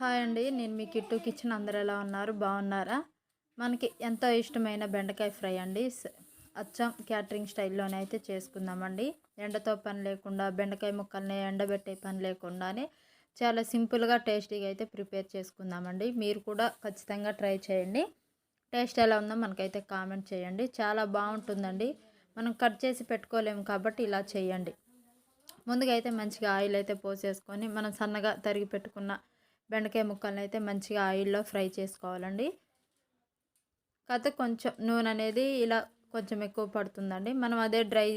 Hi అండి నేను మీ kit kitchen అందరు ఎలా ఉన్నారు? బాగున్నారా? మనకి ఎంతో ఇష్టమైన బెండకాయ ఫ్రై అండి. అచ్చం క్యాటరింగ్ స్టైల్లోనే అయితే చేసుకుందామండి. ఎండతో పని లేకుండా బెండకాయ ముక్కల్ని ఎండబెట్టే పని లేకుండానే చాలా సింపుల్గా టేస్టీగా అయితే ప్రిపేర్ చేసుకుందామండి. మీరు కూడా ఖచ్చితంగా ట్రై చేయండి. టేస్ట్ ఎలా ఉందో మనకైతే కామెంట్ చేయండి. చాలా బాగుంటుందండి. మనం కట్ చేసి పెట్టుకోలేము కాబట్టి ఇలా చేయండి. ముందుగా అయితే మంచిగా ఆయిల్ అయితే పోసేసుకొని మనం సన్నగా తరిగి పెట్టుకున్న బెండకాయ ముక్కల్ని అయితే మంచిగా ఆయిల్లో ఫ్రై చేసుకోవాలండి. కాకపోతే కొంచెం నూనె అనేది ఇలా కొంచెం ఎక్కువ పడుతుందండి. మనం అదే డ్రై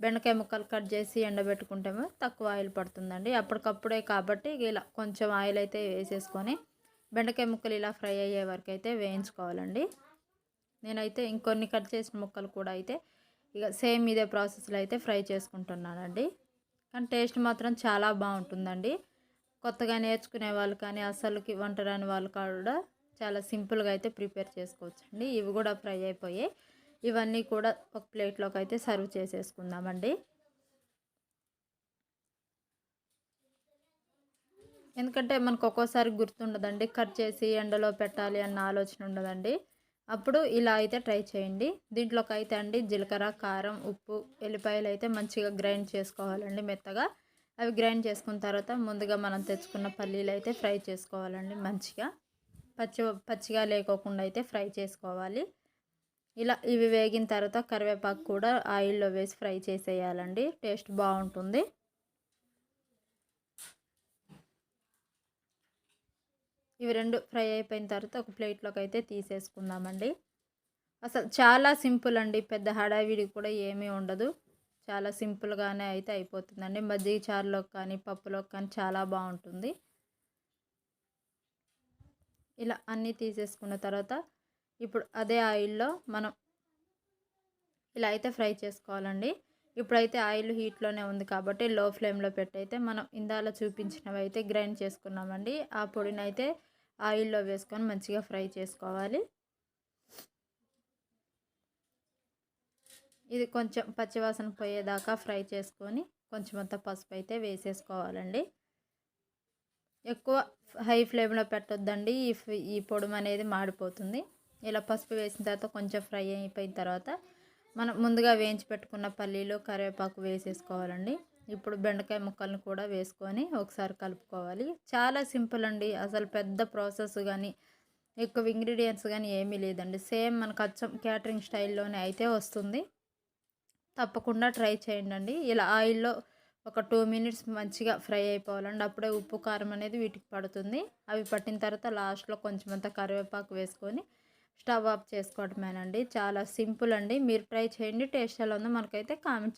బెండకాయ ముక్కలు కట్ చేసి ఎండబెట్టుకుంటేమో తక్కువ ఆయిల్ పడుతుందండి. అప్పటికప్పుడే కాబట్టి ఇలా కొంచెం ఆయిల్ అయితే వేసేసుకొని బెండకాయ ముక్కలు ఇలా ఫ్రై అయ్యే వరకు అయితే వేయించుకోవాలండి. నేనైతే ఇంకొన్ని కట్ చేసిన ముక్కలు కూడా అయితే ఇక సేమ్ ఇదే ప్రాసెస్లో అయితే ఫ్రై చేసుకుంటున్నానండి. కానీ టేస్ట్ మాత్రం చాలా బాగుంటుందండి. కొత్తగా నేర్చుకునే వాళ్ళు కానీ అసలుకి వంట రాని వాళ్ళు కూడా చాలా సింపుల్గా అయితే ప్రిపేర్ చేసుకోవచ్చండి. ఇవి కూడా ఫ్రై అయిపోయాయి. ఇవన్నీ కూడా ఒక ప్లేట్లోకి అయితే సర్వ్ చేసేసుకుందామండి. ఎందుకంటే మనకు ఒక్కోసారి గుర్తుండదండి కట్ చేసి ఎండలో పెట్టాలి అన్న ఆలోచన ఉండదండి. అప్పుడు ఇలా అయితే ట్రై చేయండి. దీంట్లోకి అయితే అండి జీలకర్ర కారం ఉప్పు ఎల్లిపాయలు అయితే మంచిగా గ్రైండ్ చేసుకోవాలండి మెత్తగా. అవి గ్రైండ్ చేసుకున్న తర్వాత ముందుగా మనం తెచ్చుకున్న పల్లీలు అయితే ఫ్రై చేసుకోవాలండి మంచిగా. పచ్చి పచ్చిగా లేకోకుండా అయితే ఫ్రై చేసుకోవాలి. ఇలా ఇవి వేగిన తర్వాత కరివేపాకు కూడా ఆయిల్లో వేసి ఫ్రై చేసేయాలండి. టేస్ట్ బాగుంటుంది. ఇవి రెండు ఫ్రై అయిపోయిన తర్వాత ఒక ప్లేట్లోకి అయితే తీసేసుకుందామండి. అసలు చాలా సింపుల్ అండి. పెద్ద హడావిడి కూడా ఏమీ ఉండదు. చాలా సింపుల్గానే అయితే అయిపోతుందండి. మజ్జిగ చారులోకి కానీ పప్పులోకి కానీ చాలా బాగుంటుంది. ఇలా అన్నీ తీసేసుకున్న తర్వాత ఇప్పుడు అదే ఆయిల్లో మనం ఇలా అయితే ఫ్రై చేసుకోవాలండి. ఇప్పుడైతే ఆయిల్ హీట్లోనే ఉంది కాబట్టి లో ఫ్లేమ్లో పెట్టయితే మనం ఇందాల చూపించినవి అయితే గ్రైండ్ చేసుకున్నామండి. ఆ పొడిని అయితే ఆయిల్లో వేసుకొని మంచిగా ఫ్రై చేసుకోవాలి. ఇది కొంచెం పచ్చివాసన పోయేదాకా ఫ్రై చేసుకొని కొంచెం అంత పసుపు అయితే వేసేసుకోవాలండి. ఎక్కువ హై ఫ్లేమ్లో పెట్టొద్దండి. ఈ ఈ పొడుము అనేది మాడిపోతుంది. ఇలా పసుపు వేసిన తర్వాత కొంచెం ఫ్రై అయిపోయిన తర్వాత మనం ముందుగా వేయించి పెట్టుకున్న పల్లీలు కరివేపాకు వేసేసుకోవాలండి. ఇప్పుడు బెండకాయ ముక్కలను కూడా వేసుకొని ఒకసారి కలుపుకోవాలి. చాలా సింపుల్ అండి. అసలు పెద్ద ప్రాసెస్ కానీ ఎక్కువ ఇంగ్రీడియంట్స్ కానీ ఏమీ లేదండి. సేమ్ మనకు అచ్చం క్యాటరింగ్ స్టైల్లోనే అయితే వస్తుంది. తప్పకుండా ట్రై చేయండి ఇలా ఆయిల్లో ఒక టూ మినిట్స్ మంచిగా ఫ్రై అయిపోవాలండి. అప్పుడే ఉప్పు కారం అనేది వీటికి పడుతుంది. అవి పట్టిన తర్వాత లాస్ట్లో కొంచెం అంత కరివేపాకు వేసుకొని స్టవ్ ఆఫ్ చేసుకోవడమేనండి చాలా సింపుల్ అండి. మీరు ట్రై చేయండి. టేస్ట్ ఎలా ఉందో మనకైతే కామెంట్